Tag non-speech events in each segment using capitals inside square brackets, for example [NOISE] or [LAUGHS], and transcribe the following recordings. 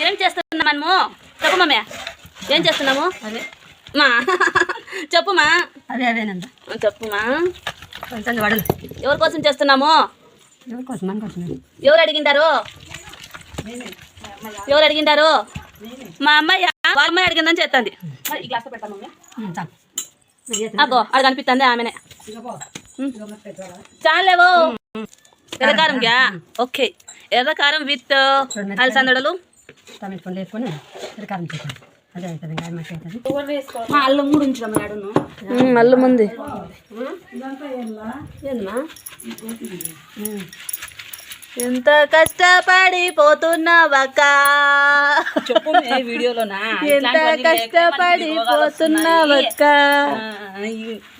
ఏం చేస్తున్నాం మనము? చెప్పు మమ్మీ ఏం చేస్తున్నాము అదే. మా. చెప్పుమా అదే అదేనంత చెప్పుమా కొంచెం వడలు. ఎవరి కోసం చేస్తున్నాము? ఎవరి కోసం? మన కోసం ఎవరు అడిగింటారు ఎవరు అడిగింటారు మా అమ్మాయి వాళ్ళ అమ్మాయి అడిగిందని చేస్తుంది అగో అది కనిపిస్తుంది ఆమెనే. చాలేవో. ఎర్రకారం గ్యా? ఓకే. ఎర్రకారం విత్ అలసందడలు. టమాటో పండు వేసుకొని కారం చేస్తాను అదే అవుతుంది ఇంకా మట్టి అవుతుంది అల్లం కూడా ఉంచడం అల్లం ఉంది. ఎంత కష్టపడి పోతున్నావక్క చెప్పు వీడియోలోనా? ఎంత కష్టపడి పోతున్నావక్క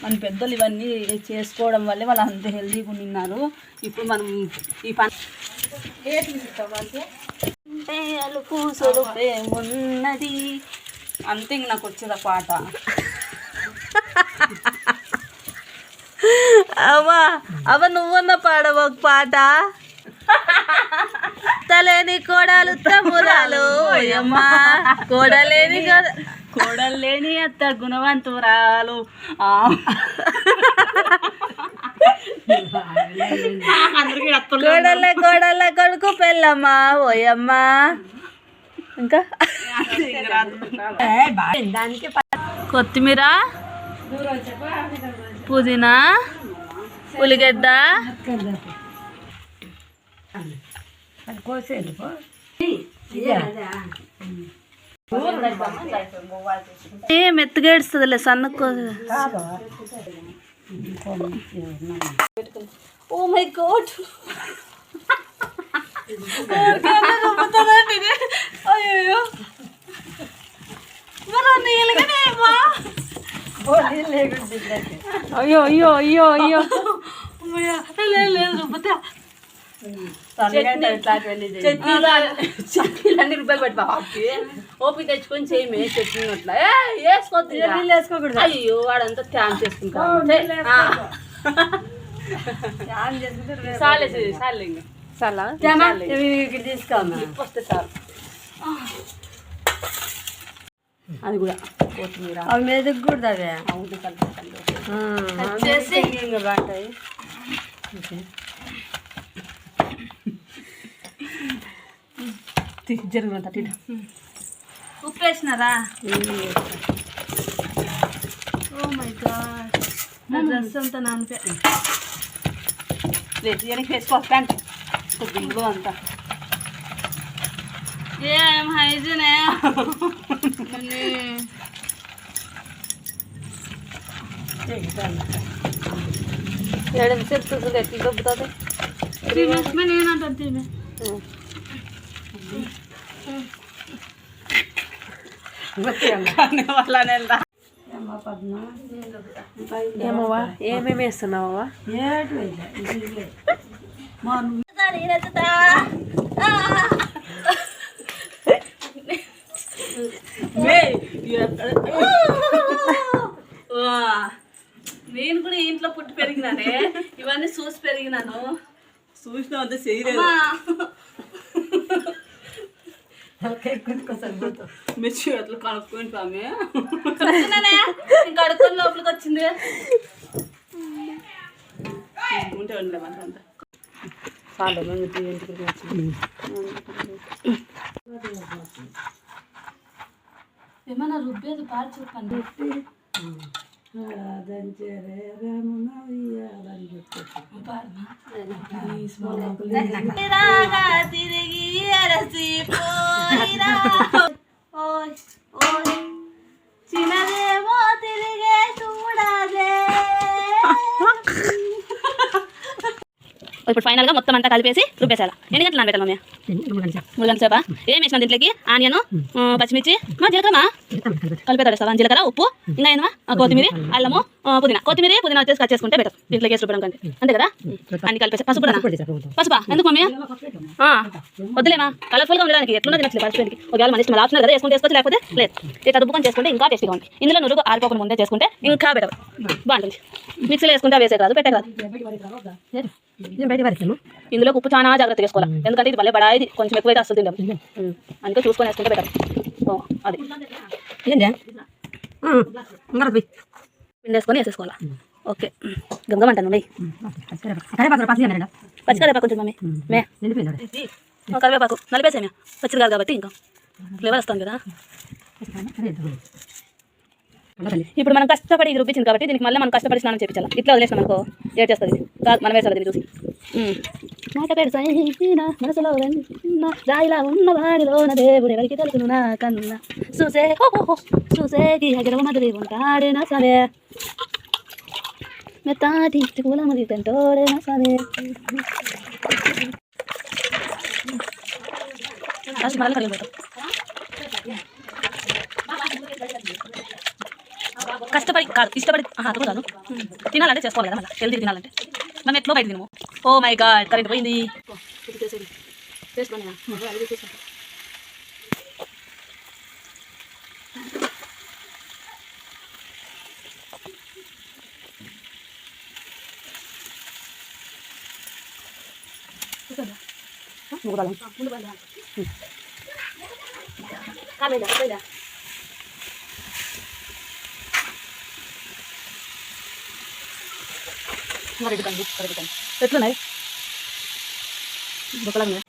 మన పెద్దలు ఇవన్నీ చేసుకోవడం వల్లే వాళ్ళు అంత హెల్తీగా ఉన్నారు. ఇప్పుడు మనం ఈ పని ఉన్నది అంతే ఇంక నాకు వచ్చేది ఆ పాట. అవ్వా అవ్వ నువ్వన్న పాడవ ఒక పాట? తలేని కోడలు తమ్మురాలు ఓయమ్మా కోడలేని కోడ- కోడలేని అత్త గుణవంతురాలు [LAUGHS] ఆ. అందరికీ అత్తలు కోడల కోడల పెళ్ళమ్మా ఓయమ్మా ఇంకా? కొత్తిమీర పుదీనా ఉల్లిగడ్డ. ఏ మెత్తగా ఏడుస్తుందిలే సన్న ఓ మై గాడ్ అయ్యో మరి నీళ్ళగానే అమ్మా అయ్యో అయ్యో అయ్యో అయ్యో అమ్మయ్య, లేదు, రుబ్బుతా చట్నీలు రూపాయలు పెట్టి బాబుకి ఓపి తెచ్చుకొని చేయమే చట్నీ అట్లా వేసుకోవద్దు ఇక. వేసుకోకూడదు అయ్యో వాడంతా త్యాన్ చేసుకుంటాను చాలే చాలే ఇంకా చాలా వస్తే చాలు అది కూడా కొత్తిమీర అవి మీదకి కూడా అవే అవును కలిపి ఇంకా బాగుంటాయి జరుగుతుంది అటు ఇటు. ఉప్పు వేసినారా ఓ మై గాడ్ డ్రెస్ అంతా నానిపే వెనక్కి వేసుకో ప్యాంట్ కొద్దిగా అంతా. ఏం హైజీనే? ఏడు నిమిషాలు చూసుకుంటే ఎట్లా దొబ్బుతుంది? తీమే నేనంటాను ఏమవ్వా? ఏమేమి వేస్తున్నావా ఇదే. నేను కూడా ఇంట్లో పుట్టి పెరిగినానే. ఇవన్నీ చూసి పెరిగినాను. చూసిన అంతా చేయలేదు. మిర్చి అట్లా ఇంకా అడుకొని లోపలికి వచ్చింది. ఉంటే ఉండలే అంతా చాలు మంది ఇంటికి ఏమన్నా రుబ్బేది పాలు చెప్పండి దంచేరే తిరిగి ఇప్పుడు ఫైనల్గా మొత్తం అంతా కలిపేసి రుబ్బేసాల ఎన్ని గంటలు నానబెట్టాలి మమ్మీ మూడు గంటలు సేపా ఏం వేసిన దీంట్లోకి? ఆనియన్ పచ్చిమిర్చి. మా జీలకర్ర కలిపేతాడు జీలకర్ర ఉప్పు ఇంకా ఏందమ్మా? కొత్తిమీర అల్లము పుదీనా. కొత్తిమీర పుదీనా వచ్చేసి కట్ చేసుకుంటే బెటర్ దీంట్లోకి వేసి రుబ్బడం కంటే. అంతే కదా? అన్ని కలిపేసి. పసుపు. పసుపా ఎందుకు మమ్మీ వద్దులేమా? కలర్ఫుల్గా ఉండడానికి ఎట్లున్నా తినట్లేదు పరిస్థితికి ఒకవేళ మన ఇష్టం ఆప్షన్ కదా వేసుకుంటే వేసుకోవచ్చు లేకపోతే లేదు. ఇట్లా రుబ్బుకొని చేసుకుంటే ఇంకా టేస్టీగా ఉంది ఇందులో నురుగు ఆరిపోకుండా ముందే చేసుకుంటే ఇంకా బెటర్ బాగుంటుంది. మిక్సీలో వేసుకుంటే వేసే కాదు పెట్టే కాదు బయట పరిస్తాము ఇందులో ఉప్పు చాలా జాగ్రత్తగా వేసుకోవాలి. ఎందుకంటే ఇది భలే బడాయిది కొంచెం ఎక్కువైతే అసలు తిందాం. అందుకే చూసుకొని వేసుకుంటే బెటర్ ఓ అది. ఏందే? పోయి. పిండి వేసుకొని వేసేసుకోవాలి ఓకే. పసి అన్నాడు పచ్చికరేపాకు. కొంచెం మమ్మీ. మే. కరివేపాకు. నలిపేసేమే. పచ్చిది కాదు కాబట్టి ఇంకా. ఫ్లేవర్ వస్తుంది కదా. ఇప్పుడు మనం కష్టపడి ఇది రుబ్బించింది కాబట్టి దీనికి మళ్ళీ మనం కష్టపడి స్నానం చేయించాలి ఇట్లా వదిలేసాం అనుకో ఏడ్ చేస్తుంది కాదు మనం వేసాలి దీన్ని చూసి. ఉమ్. మాట పెడతాయినా మనసులో రాయిలా ఉన్న వాడిలోన దేవుడు ఎవరికి తెలుసును నా కన్నా? చూసే చూసే ఎగరవ మధురి ఉంటాడే నా సవే? మెత్తాటి కూల మరి తింటోడే నా సవే లాస్ట్ మరల కష్టపడి కాదు ఇష్టపడి కాదు. తినాలంటే చేసుకోవాలి కదా మళ్ళీ. హెల్తీ తినాలంటే. మనం ఎట్లో బయట తినము. ఓ మై గాడ్ కరెంట్ పోయింది. ఎట్లున్నాయి? బుక్కలంగా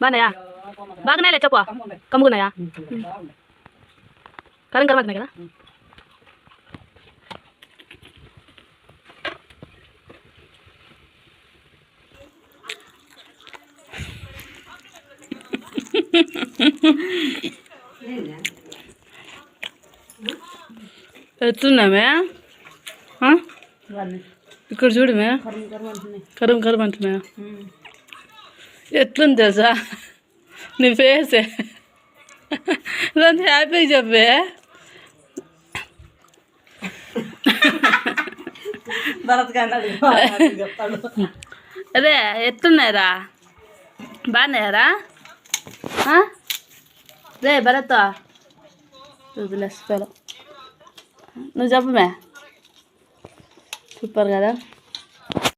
బాగున్నాయా? బాగున్నాయా? చెప్పు కమ్ముకున్నాయా? కరం కరమాతున్నాయి కదా? ఎత్తున్నామే ఇక్కడ చూడమే కరం కరం అంటున్నా ఎట్లుంది తెలుసా? నీ ఫేసే దాన్ని హ్యాపీ చెప్పే. అదే ఎట్లున్నాయిరా బాగున్నాయారా? రే భరత్ వదిలేస్తాను నువ్వు చెప్పమే సూపర్ కదా